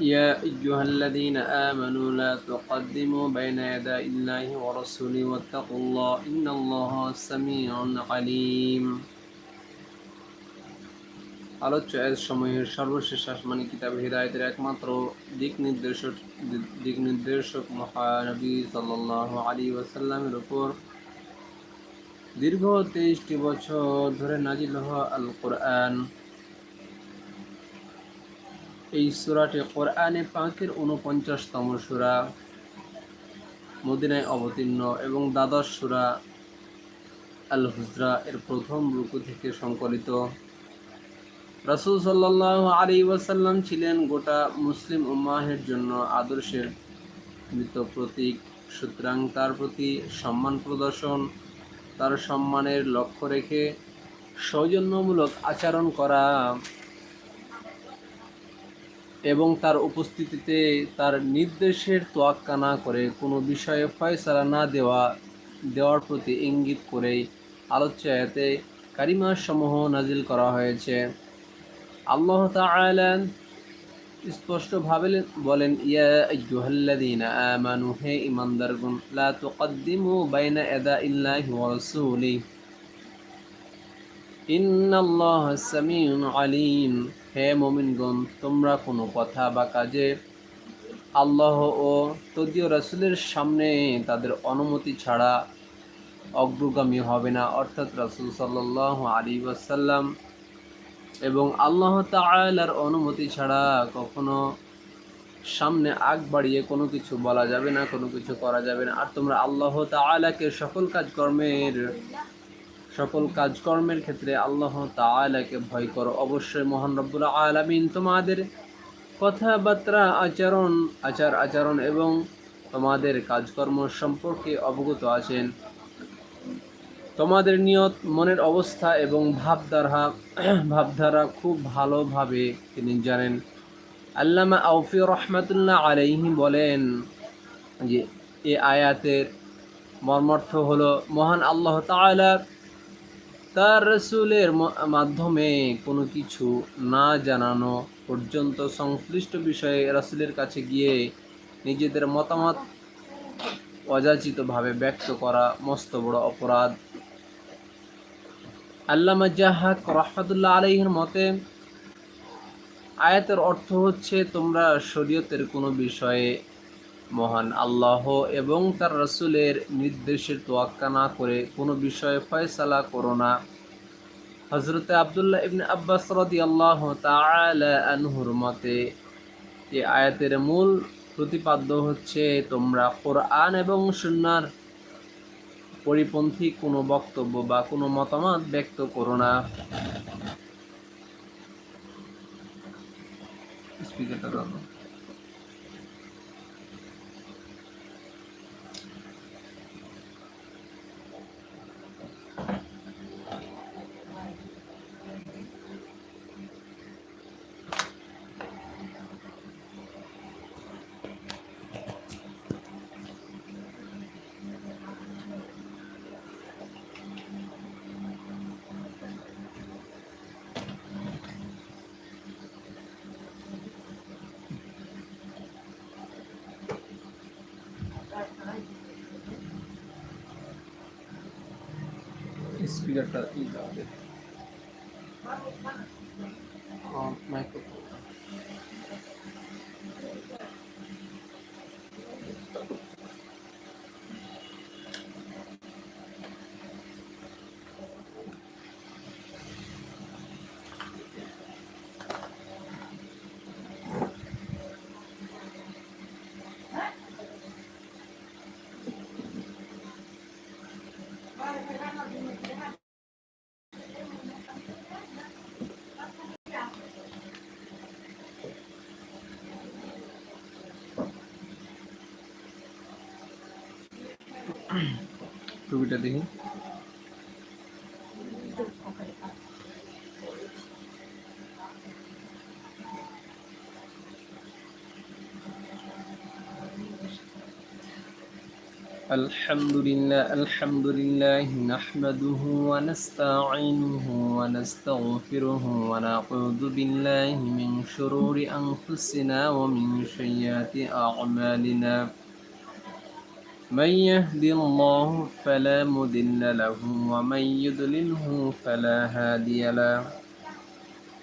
يا أيها الذين آمنوا لا تقدموا بين يدي الله ورسوله واتقوا الله إن الله سميع عليم. আলোচ্য সময়ের সর্বশেষ আসমানি কিতাব হৃদায়তের একমাত্র দিক নির্দেশক দিক নির্দেশক মহানবী সাল্লাহ আলী ওয়াসাল্লামের উপর দীর্ঘ তেইশটি বছর ধরে নাজিল আল কোরআন এই সুরাটি কোরআনে পাঁকের উনপঞ্চাশতম সুরা, মদিনায় অবতীর্ণ এবং দ্বাদশ সুরা আল হুজরা এর প্রথম রুকু থেকে সংকলিত। রাসুল সাল্লাহ আলী ওয়াসাল্লাম ছিলেন গোটা মুসলিম উম্মাহের জন্য আদর্শের মৃত প্রতীক। সুতরাং তার প্রতি সম্মান প্রদর্শন, তার সম্মানের লক্ষ্য রেখে সৌজন্যমূলক আচরণ করা এবং তার উপস্থিতিতে তার নির্দেশের তোয়াক্কা না করে কোনো বিষয়ে ফয়সালা না দেওয়া, দেওয়ার প্রতি ইঙ্গিত করেই আলোচ্য আয়াতে কারিমা সমূহ নাজিল করা হয়েছে। আল্লাহ তাআলা স্পষ্টভাবে বলেন, ইয়া আইয়ুহাল্লাযীনা আমানু, হে ঈমানদারগণ, লা তুকদ্দিমু বাইনা ইয়াদাইল্লাহি ওয়া রাসূলিহি ইন্নাল্লাহ সামিউন আলিম। হে মুমিনগণ, তোমরা কোনো কথা বা কাজে আল্লাহ ও তদীয় রাসূলের সামনে তাদের অনুমতি ছাড়া অগ্রগামী হবে না। অর্থাৎ রাসূল সাল্লাল্লাহু আলাইহি ওয়াসাল্লাম এবং আল্লাহ তাআলার অনুমতি ছাড়া কখনো সামনে আগ বাড়িয়ে কোনো কিছু বলা যাবে না, কোনো কিছু করা যাবে না। আর তোমরা আল্লাহ তাআলাকে সকল কাজকর্মের সকল কাজকর্মের ক্ষেত্রে আল্লাহ তাআলাকে ভয় করো। অবশ্যই মহান রব্বুল আলামিন তোমাদের কথাবার্তা, আচরণ আচার আচরণ এবং তোমাদের কাজকর্ম সম্পর্কে অবগত আছেন। তোমাদের নিয়ত, মনের অবস্থা এবং ভাবধারা ভাবধারা খুব ভালোভাবে তিনি জানেন। আল্লামা আউফি রহমাতুল্লাহ আলাইহি বলেন যে, এ আয়াতের মর্মার্থ হলো মহান আল্লাহ তাআলা তার রসুলের মাধ্যমে কোনো কিছু না জানানো পর্যন্ত সংশ্লিষ্ট বিষয়ে রাসুলের কাছে গিয়ে নিজেদের মতামত অযাচিতভাবে ব্যক্ত করা মস্ত বড় অপরাধ। আল্লামা জাহাক রহমতুল্লাহ আলহির মতে, আয়াতের অর্থ হচ্ছে তোমরা শরীয়তের কোনো বিষয়ে মহান আল্লাহ এবং তার রসুলের নির্দেশের তোয়াক্কা না করে কোনো বিষয়ে ফয়সালা করো না। হজরতে আবদুল্লাহ ইবনে আব্বাস রদি আল্লাহ আনহুর মতে, এ আয়াতের মূল প্রতিপাদ্য হচ্ছে তোমরা কোরআন এবং সুন্নার পরিপন্থী কোনো বক্তব্য বা কোনো মতামত ব্যক্ত করো না। স্পিকারটা फिगर का इजाद है माइक्रोफोन টুপিটা দেখি الحمد لله الحمد لله نحمده ونستعينه ونستغفره ونعوذ بالله من شرور أنفسنا ومن سيئات أعمالنا من يهد الله فلا مضل له ومن يضلله فلا هادي له.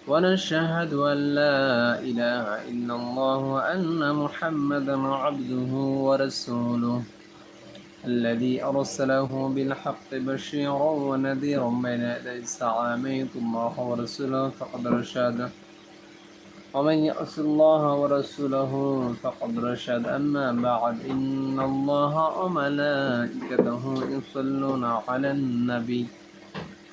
ونشهد أن لا إله إلا الله وأن محمدا عبده ورسوله الذي أرسله بالحق بشيرا ونذيرا بين يدي الساعة الله ورسوله فقد رشد ومن يعص الله ورسوله فقد رشد أما بعد. إن الله وملائكته يصلون على النبي.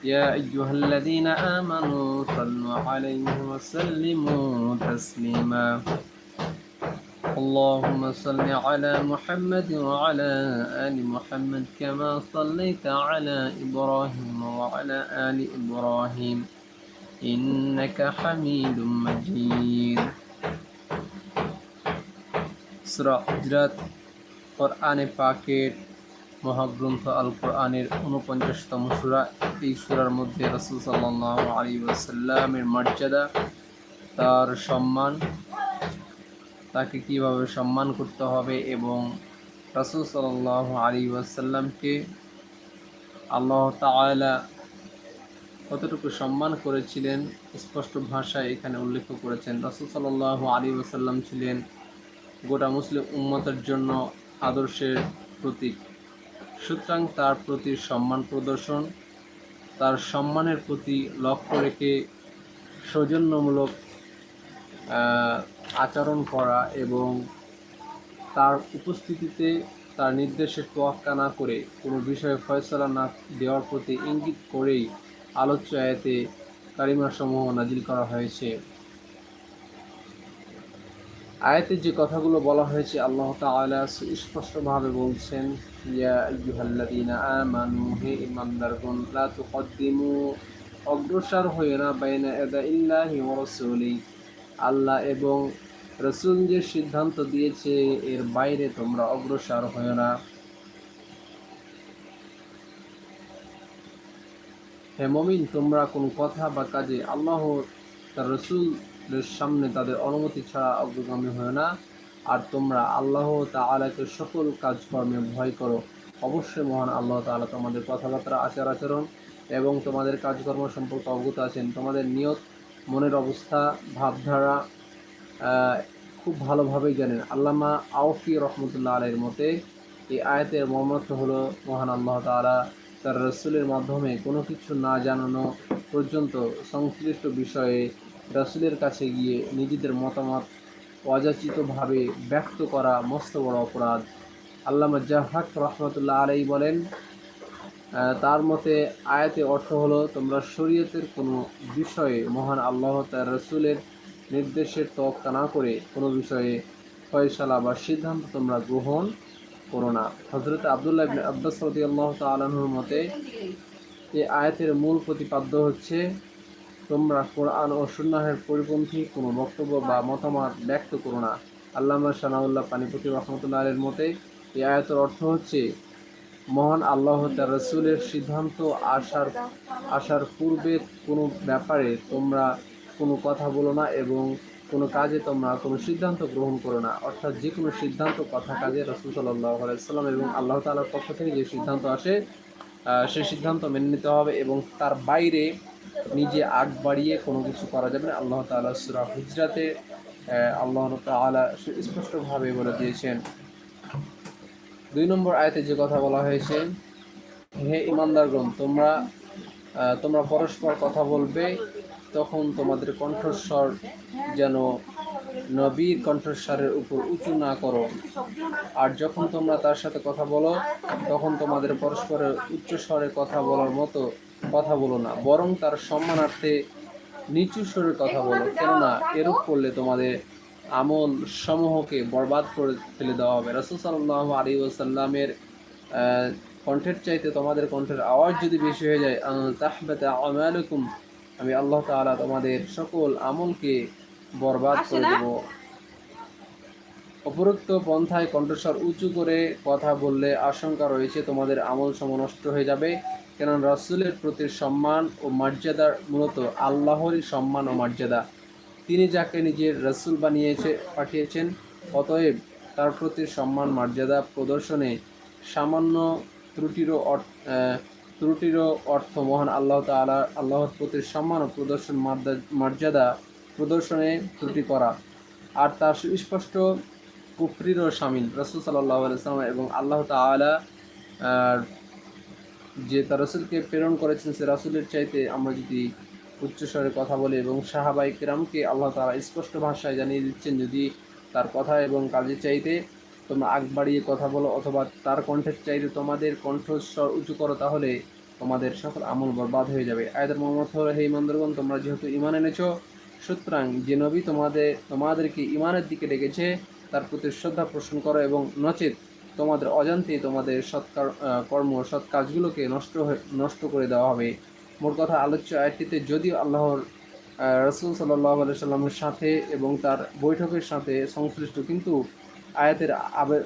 يا أيها الذين آمنوا صلوا عليه وسلموا تسليما. اللهم صل على محمد وعلى آل محمد كما صليت على إبراهيم وعلى آل إبراهيم. إنك حميد مجيد سورة حجرات কোরআনে পাকের মহাগ্রন্থ আল কোরআনের উনপঞ্চাশতম সুরা এই সুরার মধ্যে রসুল সাল্লাহ আলী ওসাল্লামের মর্যাদা তার সম্মান তাকে কিভাবে সম্মান করতে হবে এবং রসুল সাল্লাহ আলী ওয়াসাল্লামকে আল্লাহ তালা কতটুকু সম্মান করেছিলেন স্পষ্ট ভাষায় এখানে উল্লেখ করেছেন। রসুল সাল্লাহ আলী ওসাল্লাম ছিলেন গোটা মুসলিম উম্মতের জন্য আদর্শের প্রতীক। সুতরাং তার প্রতি সম্মান প্রদর্শন, তার সম্মানের প্রতি লক্ষ্য রেখে সৌজন্যমূলক আচরণ করা এবং তার উপস্থিতিতে তার নির্দেশের তোয়াক্কা না করে কোনো বিষয়ে ফয়সলা না দেওয়ার প্রতি ইঙ্গিত করেই আলোচ্য আয়াতে কারিমাসমূহ নাজিল করা হয়েছে। আয়াতে যে কথাগুলো বলা হয়েছে, আল্লাহ তাআলা স্পষ্টভাবে বলছেন অগ্রসর হয়ে না বাইনা আল্লাহ এবং রসুল যে সিদ্ধান্ত দিয়েছে, এর বাইরে তোমরা অগ্রসর হয় না। হে মমিন, তোমরা কোনো কথা বা কাজে আল্লাহ তার রসুলের সামনে তাদের অনুমতি ছাড়া অগ্রগামী হয় না। আর তোমরা আল্লাহ তাআলাকে সকল কাজকর্মে ভয় করো। অবশ্যই মহান আল্লাহ তাআলা তোমাদের কথাবার্তা, আচার আচরণ এবং তোমাদের কাজকর্ম সম্পর্কে অবগত আছেন। তোমাদের নিয়ত, মনের অবস্থা, ভাবধারা খুব ভালোভাবেই জানেন। আল্লামা আউফি রহমতুল্লাহ আলের মতে এই আয়াতের মর্মার্থ হলো মহান আল্লাহ তাআলা তার রসুলের মাধ্যমে কোনো কিছু না জানানো পর্যন্ত সংশ্লিষ্ট বিষয়ে রসুলের কাছে গিয়ে নিজেদের মতামত অযাচিতভাবে ব্যক্ত করা মস্ত বড় অপরাধ। আল্লামা জাহাক রহমতুল্লাহ আলাই বলেন তার মতে আয়াতে অর্থ হলো, তোমরা শরীয়তের কোনো বিষয়ে মহান আল্লাহ তার রসুলের নির্দেশের তোয়াক্কা না করে কোনো বিষয়ে ফয়সালা বা সিদ্ধান্ত তোমরা গ্রহণ করো না। হজরত আবদুল্লাহ আব্বাস রাদিয়াল্লাহু তাআলার মতে এই আয়াতের মূল প্রতিপাদ্য হচ্ছে, তোমরা কোরআন ও সুন্নাহের পরিপন্থী কোনো বক্তব্য বা মতামত ব্যক্ত করো না। আল্লামা সানাউল্লাহ পানিপতি রহমতুল্লাহ আলের মতে, এই আয়াতের অর্থ হচ্ছে, মহান আল্লাহ রসুলের সিদ্ধান্ত আসার আসার পূর্বে কোনো ব্যাপারে তোমরা কোনো কথা বলো না এবং কোনো কাজে তোমরা কোনো সিদ্ধান্ত গ্রহণ করো না। অর্থাৎ যে কোনো সিদ্ধান্ত কথা কাজে রসুল সাল্লাহ আলাইসাল্লাম এবং আল্লাহ তালার পক্ষ থেকে যে সিদ্ধান্ত আসে সেই সিদ্ধান্ত মেনে নিতে হবে এবং তার বাইরে নিজে আগ বাড়িয়ে কোনো কিছু করা যাবে না। আল্লাহ তাআলা সূরা হুজরাতে আল্লাহ তাআলা স্পষ্টভাবে বলে দিয়েছেন। দুই নম্বর আয়াতে যে কথা বলা হয়েছে, হে ইমানদারগণ তোমরা তোমরা পরস্পর কথা বলবে তখন তোমাদের কণ্ঠস্বর যেন নবীর কণ্ঠস্বরের উপর উঁচু না করো। আর যখন তোমরা তার সাথে কথা বলো, তখন তোমাদের পরস্পরের উচ্চ স্বরে কথা বলার মতো কথা বলো না, বরং তার সম্মানার্থে নিচু স্বরে কথা বলো। কেননা এরূপ করলে তোমাদের আমল সমূহকে বরবাদ করে ফেলে দেওয়া হবে। রাসুল সাল্লাহ আলী ওসাল্লামের কণ্ঠের চাইতে তোমাদের কণ্ঠের আওয়াজ যদি বেশি হয়ে যায় তাহবাতে আমালুকুম আমি আল্লাহ তাআলা তোমাদের সকল আমলকে বরবাদ করে দেব। উপরোক্ত পন্থায় কণ্ঠস্বর উঁচু করে কথা বললে আশঙ্কা রয়েছে তোমাদের আমল সম নষ্ট হয়ে যাবে। কেন রাসূলের প্রতি সম্মান ও মর্যাদা মূলত আল্লাহরই সম্মান ও মর্যাদা। তিনি যাকে নিজের রসুল বানিয়েছে পাঠিয়েছেন অতএব তার প্রতি সম্মান মর্যাদা প্রদর্শনে সামান্য ত্রুটিরও ত্রুটিরও অর্থ মহান আল্লাহ তাআলা আল্লাহর প্রতি সম্মান ও প্রদর্শন মর্যাদা প্রদর্শনে ত্রুটি করা। আর তার সুস্পষ্ট কুফরিরও সামিল। রসুল সাল্লাহ আলাইসালাম এবং আল্লাহ আহ, যে তার রসুলকে প্রেরণ করেছেন সে রাসুলের চাইতে আমরা যদি উচ্চস্বরে কথা বলি এবং সাহাবাই কিরামকে আল্লাহ তালা স্পষ্ট ভাষায় জানিয়ে দিচ্ছেন যদি তার কথা এবং কাজের চাইতে তোমরা আগ বাড়িয়ে কথা বলো অথবা তার কণ্ঠের চাইতে তোমাদের কণ্ঠস্বর উঁচু করো তাহলে তোমাদের সকল আমল বরবাদ হয়ে যাবে। আয়তের মোহাম্মদ হে ইমানদরগণ, তোমরা যেহেতু ইমান এনেছো, সুতরাং যে নবী তোমাদের, তোমাদেরকে ইমানের দিকে ডেকেছে, তার প্রতি শ্রদ্ধা পোষণ করো এবং নচেত তোমাদের অজান্তে তোমাদের সৎকার কর্ম সৎ কাজগুলোকে নষ্ট নষ্ট করে দেওয়া হবে। মোট কথা আলোচ্য আয়াতটিতে যদিও আল্লাহর রসুল সাল্লাহ সাল্লামের সাথে এবং তার বৈঠকের সাথে সংশ্লিষ্ট, কিন্তু আয়াতের আবে-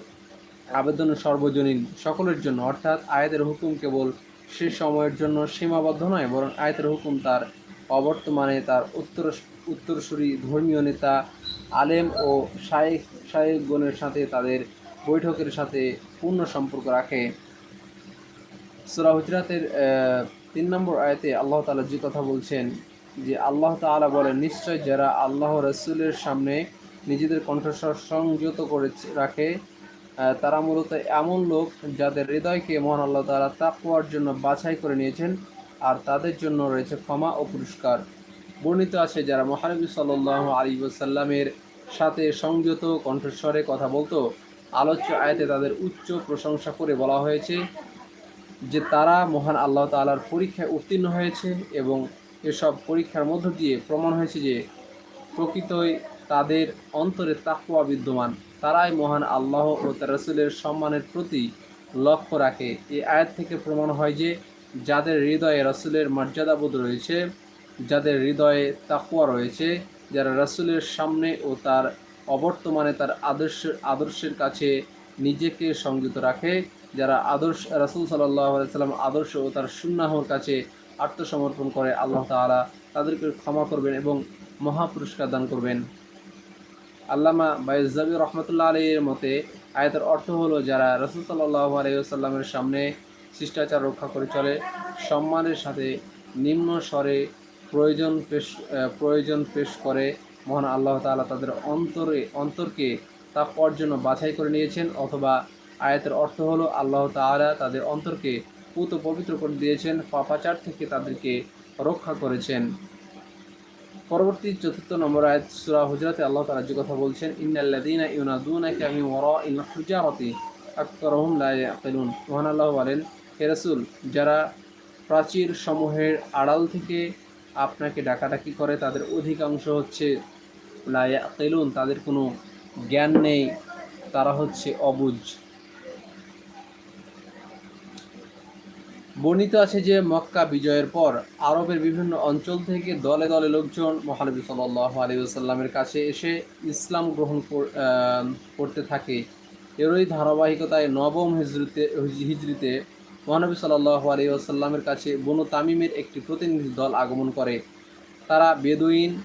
আবেদন সর্বজনীন সকলের জন্য, অর্থাৎ আয়াতের হুকুম কেবল সে সময়ের জন্য সীমাবদ্ধ নয়, বরং আয়াতের হুকুম তার অবর্তমানে তার উত্তর উত্তরসূরি ধর্মীয় নেতা, আলেম ও শায়েখ শায়েকগণের সাথে তাদের বৈঠকের সাথে পূর্ণ সম্পর্ক রাখে। সুরা হুজরাতের তিন নম্বর আয়াতে আল্লাহ তাআলা যে কথা বলছেন, যে আল্লাহ তাআলা বলেন, নিশ্চয় যারা আল্লাহ রসুলের সামনে নিজেদের কণ্ঠস্বর সংযত করে রাখে। তারা মূলত এমন লোক যাদের হৃদয়কে মহান আল্লাহ তাআলা তাকওয়ার জন্য বাছাই করে নিয়েছেন আর তাদের জন্য রয়েছে ক্ষমা ও পুরস্কার। বর্ণিত আছে যারা মহানবী সাল্লাহ আলী সাথে সংযত কণ্ঠস্বরে কথা বলতো, আলোচ্য আয়তে তাদের উচ্চ প্রশংসা করে বলা হয়েছে যে তারা মহান আল্লাহ তাআলার পরীক্ষায় উত্তীর্ণ হয়েছে এবং এসব পরীক্ষার মধ্য দিয়ে প্রমাণ হয়েছে যে প্রকৃতই তাদের অন্তরে তাকওয়া বিদ্যমান। তারাই মহান আল্লাহ ও তার রাসূলের সম্মানের প্রতি লক্ষ্য রাখে। এই আয়াত থেকে প্রমাণ হয় যে, যাদের হৃদয়ে রাসূলের মর্যাদাবোধ রয়েছে, যাদের হৃদয়ে তাকওয়া রয়েছে, যারা রাসূলের সামনে ও তার অবর্তমানে তার আদর্শ, আদর্শের কাছে নিজেকে সংযত রাখে, যারা আদর্শ, রাসূল সাল্লাহ সাল্লাম আদর্শ ও তার সুন্নাহর কাছে আত্মসমর্পণ করে, আল্লাহ তাআলা তাদেরকে ক্ষমা করবেন এবং মহাপুরস্কার দান করবেন। আল্লামা বাইজাবি রহমতুল্লাহ আলীর মতে, আয়াতের অর্থ হলো যারা রসুল সাল্লাহ আলাইসাল্লামের সামনে শিষ্টাচার রক্ষা করে চলে, সম্মানের সাথে নিম্ন স্বরে প্রয়োজন পেশ প্রয়োজন পেশ করে। মহান আল্লাহ তাআলা তাদের অন্তরে, অন্তরকে তাকওয়ার জন্য বাছাই করে নিয়েছেন, অথবা আয়াতের অর্থ হলো আল্লাহ তাআলা তাদের অন্তরকে পুত পবিত্র করে দিয়েছেন, পাপাচার থেকে তাদেরকে রক্ষা করেছেন। পরবর্তী চতুর্থ নম্বর আয়াত সুরা হুজরাতে আল্লাহ তাআলা যে কথা বলছেন, ইন্নাল্লাযীনা ইউনাদুনাকা মিন ওয়ারাইল হুজারাতি আকতারুহুম লা ইয়াকিলুন। মহান আল্লাহ বলেন, হে রাসূল, যারা প্রাচীর সমূহের আড়াল থেকে আপনাকে ডাকাডাকি করে, তাদের অধিকাংশ হচ্ছে লা ইয়াকিলুন, তাদের কোনো জ্ঞান নেই, তারা হচ্ছে অবুঝ বর্ণিত আছে যে মক্কা বিজয়ের পর আরবের বিভিন্ন অঞ্চল থেকে দলে দলে লোকজন মহানবী সাল্লাহ আলিউসাল্লামের কাছে এসে ইসলাম গ্রহণ কর- করতে থাকে। এরই ধারাবাহিকতায় নবম হিজরিতে হিজরিতে মহানবী সাল্লাহ আলিউসাল্লামের কাছে বনু তামিমের একটি প্রতিনিধি দল আগমন করে। তারা বেদুইন,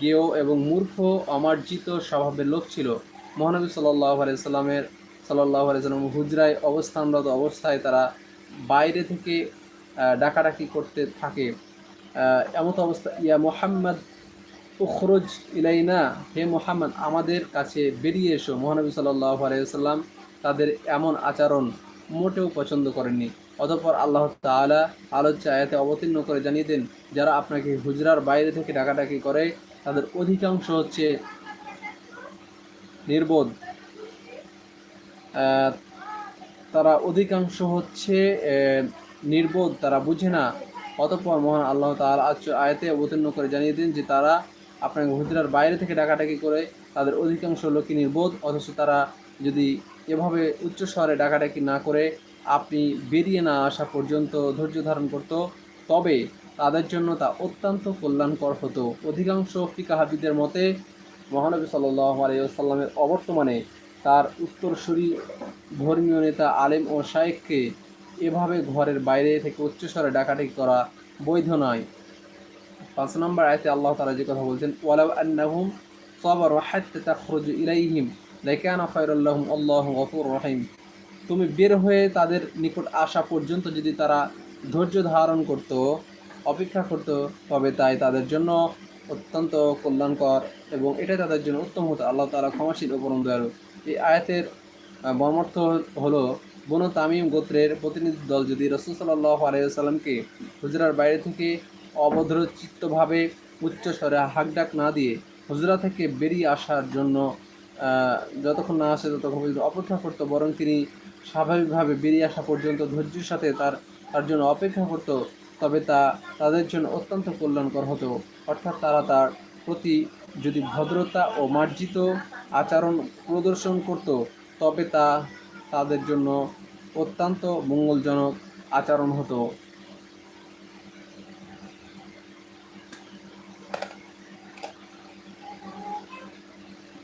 গেও এবং মূর্খ, অমার্জিত স্বভাবের লোক ছিল। মহানবী সাল্লাহ আলাইসাল্লামের সাল্লাহ আলাইসাল্লাম হুজরায় অবস্থানরত অবস্থায় তারা বাইরে থেকে ডাকাডাকি করতে থাকে। এমত অবস্থা। ইয়া মোহাম্মদ, উখরুজ ইলাইনা। হে মোহাম্মদ, আমাদের কাছে বেরিয়ে এসো। মহানবী সাল্লাহ আলাইসাল্লাম তাদের এমন আচরণ মোটেও পছন্দ করেননি। অতঃপর আল্লাহ তাআলা আলোচ্য আয়াতে অবতীর্ণ করে জানিয়ে দেন, যারা আপনাকে হুজরার বাইরে থেকে ডাকাডাকি করে, তাদের অধিকাংশ হচ্ছে নির্বোধ। তারা অধিকাংশ হচ্ছে নির্বোধ, তারা বুঝে না। অতঃপর মহান আল্লাহ তাআলা আজ- আয়াতে অবতীর্ণ করে জানিয়ে দিন যে তারা আপনাকে হুজরার বাইরে থেকে ডাকাডাকি করে, তাদের অধিকাংশ লোকই নির্বোধ, অথচ তারা যদি এভাবে উচ্চ স্বরে ডাকাডাকি না করে, আপনি বেরিয়ে না আসা পর্যন্ত ধৈর্য ধারণ করত, তবে তাদের জন্য তা অত্যন্ত কল্যাণকর হতো। অধিকাংশ ফিকাহাবিদের মতে, মহানবী সাল্লাহ আলাইসাল্লামের অবর্তমানে তার উত্তরসূরি ধর্মীয় নেতা আলেম ও শায়েককে এভাবে ঘরের বাইরে থেকে উচ্চস্বরে ডাকাডাকি করা বৈধ নয়। পাঁচ নম্বর আয়তে আল্লাহ তাআলা যে কথা বলছেন, ওয়ালাউ আন্নাহুম সাবারু হাত্তা তাখরুজু ইলাইহিম লাকানা খায়রাল লাহুম আল্লাহু গফুরুর রহিম। তুমি বের হয়ে তাদের নিকট আসা পর্যন্ত যদি তারা ধৈর্য ধারণ করত, অপেক্ষা করত, তবে তাই তাদের জন্য অত্যন্ত কল্যাণকর এবং এটা তাদের জন্য উত্তম হতো। আল্লাহ তাআলা ক্ষমাশীল ও পরম দয়ালু। এই আয়াতের মর্মার্থ হলো বনু তামিম গোত্রের প্রতিনিধি দল যদি রসুল সাল্লাহ আলাইসাল্লামকে হুজরার বাইরে থেকে অবধরচিত্তভাবে উচ্চ স্বরে হাকডাক না দিয়ে হুজরা থেকে বেরিয়ে আসার জন্য যতক্ষণ না আসে ততক্ষণ পর্যন্ত অপেক্ষা করতো, বরং তিনি স্বাভাবিকভাবে বেরিয়ে আসা পর্যন্ত ধৈর্যের সাথে তার তার জন্য অপেক্ষা করতো, তবে তা তাদের জন্য অত্যন্ত কল্যাণকর হতো। অর্থাৎ তারা তার প্রতি যদি ভদ্রতা ও মার্জিত আচরণ প্রদর্শন করত, তবে তা তাদের জন্য অত্যন্ত মঙ্গলজনক আচরণ হতো।